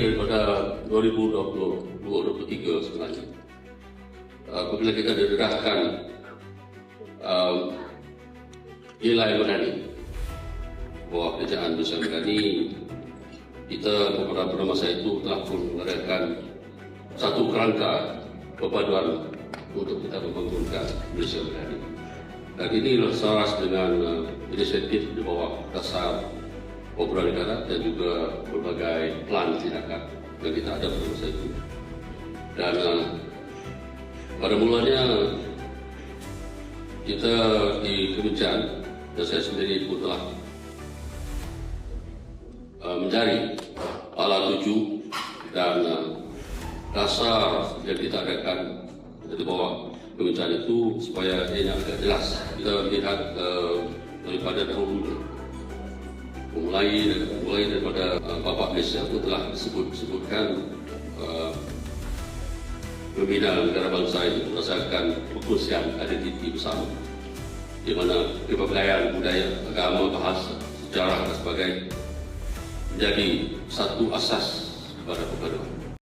daripada 2020-2023 sebenarnya. Uh, apabila kita didedahkan uh, nilai berani bahwa kerajaan Malaysia berani kita beberapa masa itu telah mengadakan satu kerangka perpaduan untuk kita membangunkan Malaysia berani. Dan ini selaras dengan uh, inisiatif di bawah dasar operan negara dan juga berbagai plan tindakan yang kita ada masa itu. Dan uh, pada mulanya kita di Kementerian dan saya sendiri pun telah uh, mencari alat tuju dan uh, dasar yang kita adakan di bawah Kementerian itu supaya dia agak jelas. Kita lihat uh, daripada dahulu mulai mulai daripada uh, Bapak Malaysia itu telah disebut sebutkan uh, pembina negara bangsa itu berdasarkan perkongsian identiti bersama di mana kepelbagaian budaya, agama, bahasa, sejarah dan sebagainya menjadi satu asas kepada perpaduan.